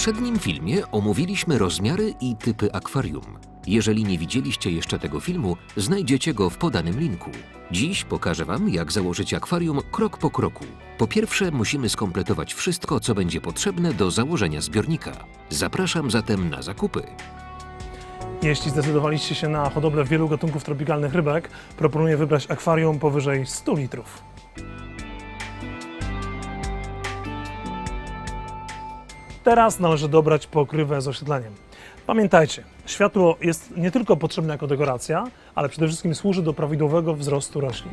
poprzednim filmie omówiliśmy rozmiary i typy akwarium. Jeżeli nie widzieliście jeszcze tego filmu, znajdziecie go w podanym linku. Dziś pokażę Wam, jak założyć akwarium krok po kroku. Po pierwsze, musimy skompletować wszystko, co będzie potrzebne do założenia zbiornika. Zapraszam zatem na zakupy. Jeśli zdecydowaliście się na hodowlę wielu gatunków tropikalnych rybek, proponuję wybrać akwarium powyżej 100 litrów. Teraz należy dobrać pokrywę z oświetleniem. Pamiętajcie, światło jest nie tylko potrzebne jako dekoracja, ale przede wszystkim służy do prawidłowego wzrostu roślin.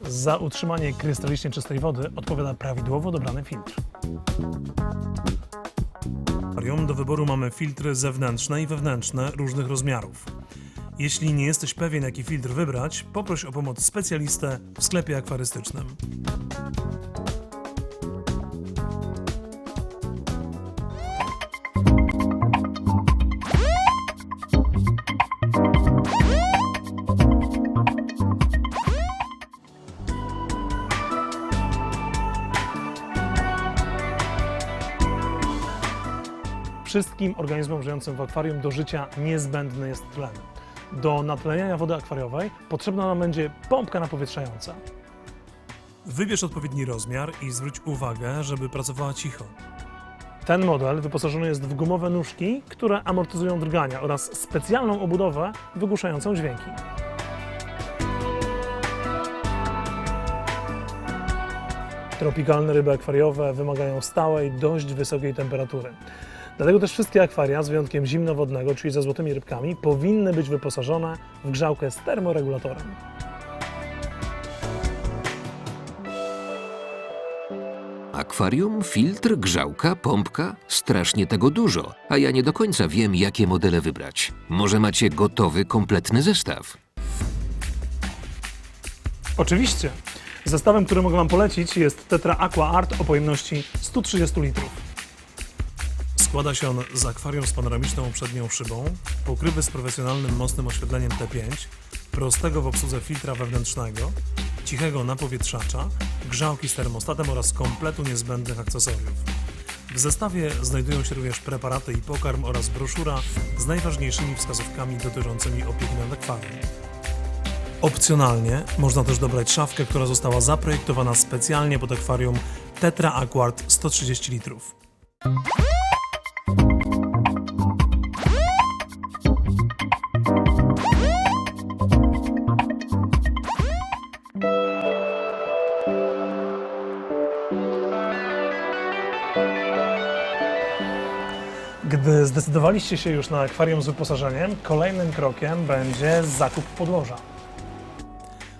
Za utrzymanie krystalicznie czystej wody odpowiada prawidłowo dobrany filtr. Akwarium do wyboru mamy filtry zewnętrzne i wewnętrzne różnych rozmiarów. Jeśli nie jesteś pewien, jaki filtr wybrać, poproś o pomoc specjalistę w sklepie akwarystycznym. Wszystkim organizmom żyjącym w akwarium do życia niezbędny jest tlen. Do natleniania wody akwariowej potrzebna nam będzie pompka napowietrzająca. Wybierz odpowiedni rozmiar i zwróć uwagę, żeby pracowała cicho. Ten model wyposażony jest w gumowe nóżki, które amortyzują drgania oraz specjalną obudowę wygłuszającą dźwięki. Tropikalne ryby akwariowe wymagają stałej, dość wysokiej temperatury. Dlatego też wszystkie akwaria, z wyjątkiem zimnowodnego, czyli ze złotymi rybkami, powinny być wyposażone w grzałkę z termoregulatorem. Akwarium, filtr, grzałka, pompka? Strasznie tego dużo, a ja nie do końca wiem, jakie modele wybrać. Może macie gotowy, kompletny zestaw? Oczywiście. Zestawem, który mogę Wam polecić jest Tetra Aqua Art o pojemności 130 litrów. Składa się on z akwarium z panoramiczną przednią szybą, pokrywy z profesjonalnym mocnym oświetleniem T5, prostego w obsłudze filtra wewnętrznego, cichego napowietrzacza, grzałki z termostatem oraz kompletu niezbędnych akcesoriów. W zestawie znajdują się również preparaty i pokarm oraz broszura z najważniejszymi wskazówkami dotyczącymi opieki nad akwarium. Opcjonalnie można też dobrać szafkę, która została zaprojektowana specjalnie pod akwarium Tetra Aquart 130 litrów. Zdecydowaliście się już na akwarium z wyposażeniem, kolejnym krokiem będzie zakup podłoża.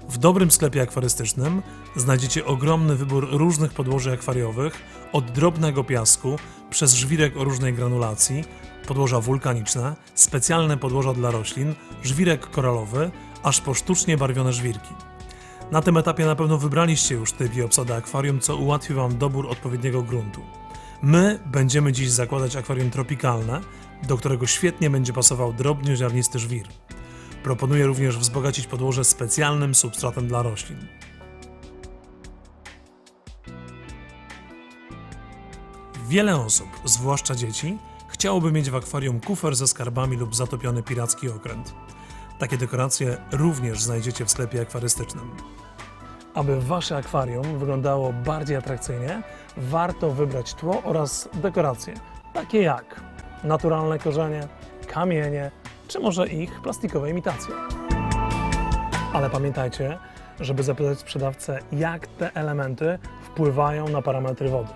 W dobrym sklepie akwarystycznym znajdziecie ogromny wybór różnych podłoży akwariowych, od drobnego piasku, przez żwirek o różnej granulacji, podłoża wulkaniczne, specjalne podłoża dla roślin, żwirek koralowy, aż po sztucznie barwione żwirki. Na tym etapie na pewno wybraliście już typ i obsadę akwarium, co ułatwi Wam dobór odpowiedniego gruntu. My będziemy dziś zakładać akwarium tropikalne, do którego świetnie będzie pasował drobnoziarnisty żwir. Proponuję również wzbogacić podłoże specjalnym substratem dla roślin. Wiele osób, zwłaszcza dzieci, chciałoby mieć w akwarium kufer ze skarbami lub zatopiony piracki okręt. Takie dekoracje również znajdziecie w sklepie akwarystycznym. Aby wasze akwarium wyglądało bardziej atrakcyjnie, warto wybrać tło oraz dekoracje, takie jak naturalne korzenie, kamienie, czy może ich plastikowe imitacje. Ale pamiętajcie, żeby zapytać sprzedawcę, jak te elementy wpływają na parametry wody.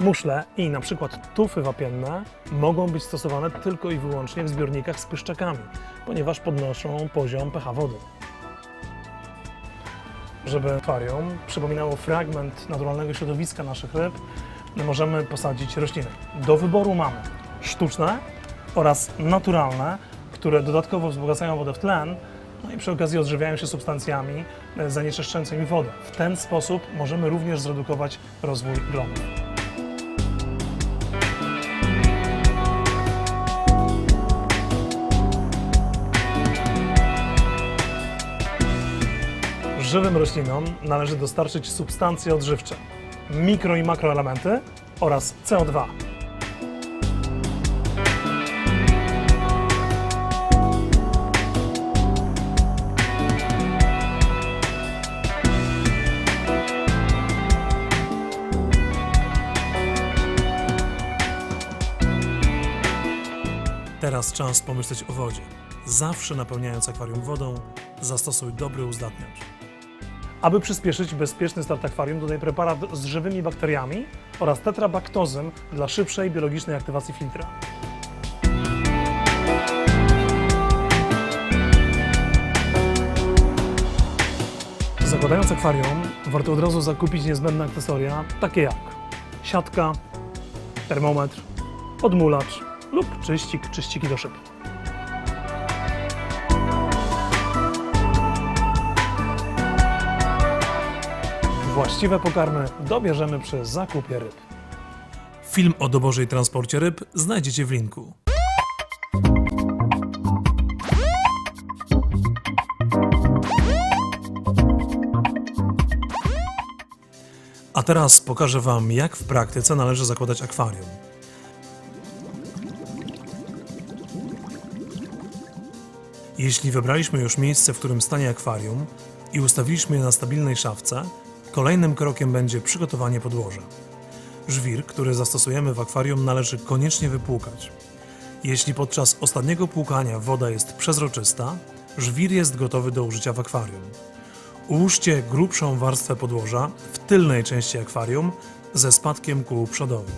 Muszle i na przykład tufy wapienne mogą być stosowane tylko i wyłącznie w zbiornikach z pyszczakami, ponieważ podnoszą poziom pH wody. Żeby akwarium przypominało fragment naturalnego środowiska naszych ryb, możemy posadzić rośliny. Do wyboru mamy sztuczne oraz naturalne, które dodatkowo wzbogacają wodę w tlen, no i przy okazji odżywiają się substancjami e, zanieczyszczającymi wodę. W ten sposób możemy również zredukować rozwój glonów. Żywym roślinom należy dostarczyć substancje odżywcze, mikro i makroelementy oraz CO2. Teraz czas pomyśleć o wodzie. Zawsze napełniając akwarium wodą, zastosuj dobry uzdatniacz. Aby przyspieszyć bezpieczny start akwarium, dodaj preparat z żywymi bakteriami oraz tetrabaktozym dla szybszej biologicznej aktywacji filtra. Zakładając akwarium, warto od razu zakupić niezbędne akcesoria, takie jak siatka, termometr, odmulacz lub czyścik, czyściki do szyb. Właściwe pokarmy dobierzemy przy zakupie ryb. Film o doborze i transporcie ryb znajdziecie w linku. A teraz pokażę Wam, jak w praktyce należy zakładać akwarium. Jeśli wybraliśmy już miejsce, w którym stanie akwarium i ustawiliśmy je na stabilnej szafce, kolejnym krokiem będzie przygotowanie podłoża. Żwir, który zastosujemy w akwarium, należy koniecznie wypłukać. Jeśli podczas ostatniego płukania woda jest przezroczysta, żwir jest gotowy do użycia w akwarium. Ułóżcie grubszą warstwę podłoża w tylnej części akwarium ze spadkiem ku przodowi.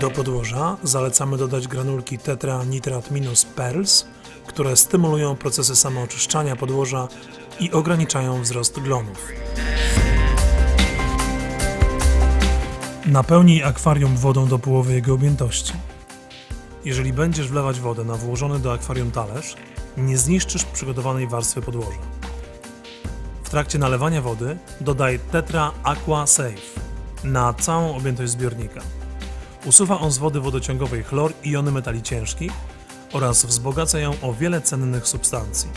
Do podłoża zalecamy dodać granulki Tetra Nitrat Minus Pearls, które stymulują procesy samooczyszczania podłoża i ograniczają wzrost glonów. Napełnij akwarium wodą do połowy jego objętości. Jeżeli będziesz wlewać wodę na włożony do akwarium talerz, nie zniszczysz przygotowanej warstwy podłoża. W trakcie nalewania wody dodaj Tetra Aqua Safe na całą objętość zbiornika. Usuwa on z wody wodociągowej chlor i jony metali ciężkich oraz wzbogaca ją o wiele cennych substancji.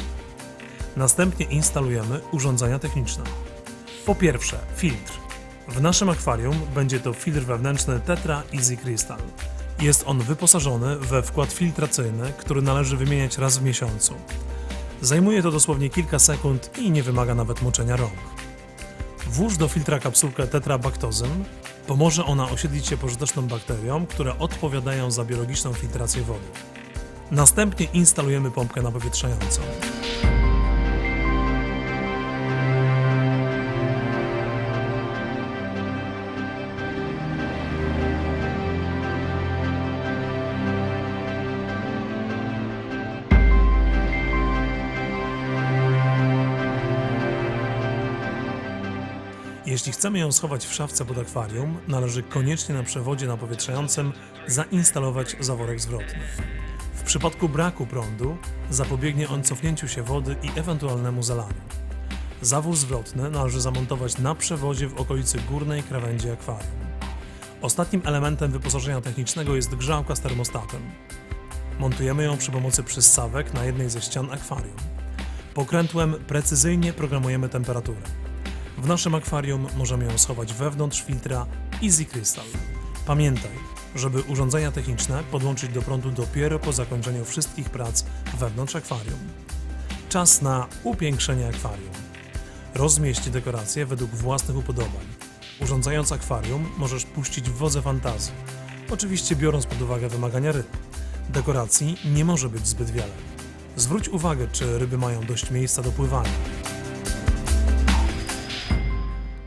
Następnie instalujemy urządzenia techniczne. Po pierwsze, filtr. W naszym akwarium będzie to filtr wewnętrzny Tetra Easy Crystal. Jest on wyposażony we wkład filtracyjny, który należy wymieniać raz w miesiącu. Zajmuje to dosłownie kilka sekund i nie wymaga nawet moczenia rąk. Włóż do filtra kapsułkę tetrabaktozym. Pomoże ona osiedlić się pożyteczną bakteriom, które odpowiadają za biologiczną filtrację wody. Następnie instalujemy pompkę napowietrzającą. Jeśli chcemy ją schować w szafce pod akwarium, należy koniecznie na przewodzie napowietrzającym zainstalować zaworek zwrotny. W przypadku braku prądu zapobiegnie on cofnięciu się wody i ewentualnemu zalaniu. Zawór zwrotny należy zamontować na przewodzie w okolicy górnej krawędzi akwarium. Ostatnim elementem wyposażenia technicznego jest grzałka z termostatem. Montujemy ją przy pomocy przyssawek na jednej ze ścian akwarium. Pokrętłem precyzyjnie programujemy temperaturę. W naszym akwarium możemy ją schować wewnątrz filtra Easy Crystal. Pamiętaj, żeby urządzenia techniczne podłączyć do prądu dopiero po zakończeniu wszystkich prac wewnątrz akwarium. Czas na upiększenie akwarium. Rozmieść dekoracje według własnych upodobań. Urządzając akwarium, możesz puścić w wodze fantazji. Oczywiście biorąc pod uwagę wymagania ryb. Dekoracji nie może być zbyt wiele. Zwróć uwagę, czy ryby mają dość miejsca do pływania.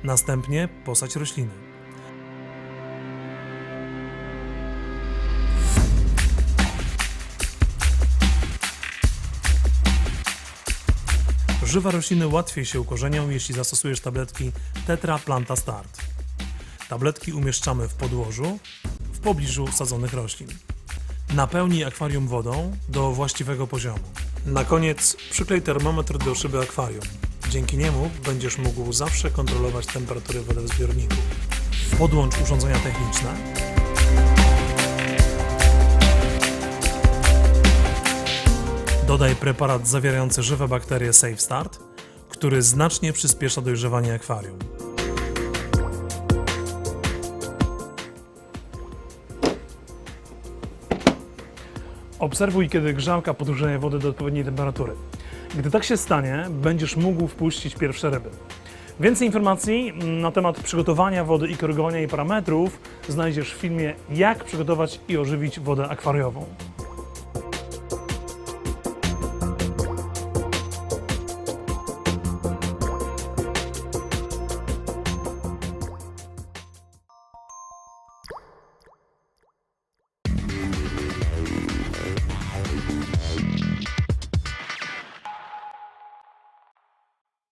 Następnie posadź rośliny. Żywe rośliny łatwiej się ukorzenią, jeśli zastosujesz tabletki Tetra Planta Start. Tabletki umieszczamy w podłożu, w pobliżu sadzonych roślin. Napełnij akwarium wodą do właściwego poziomu. Na koniec przyklej termometr do szyby akwarium. Dzięki niemu będziesz mógł zawsze kontrolować temperaturę wody w zbiorniku. Podłącz urządzenia techniczne. Dodaj preparat zawierający żywe bakterie Safe Start, który znacznie przyspiesza dojrzewanie akwarium. Obserwuj, kiedy grzałka podgrzeje wodę do odpowiedniej temperatury. Gdy tak się stanie, będziesz mógł wpuścić pierwsze ryby. Więcej informacji na temat przygotowania wody i korygowania jej parametrów znajdziesz w filmie Jak przygotować i ożywić wodę akwariową.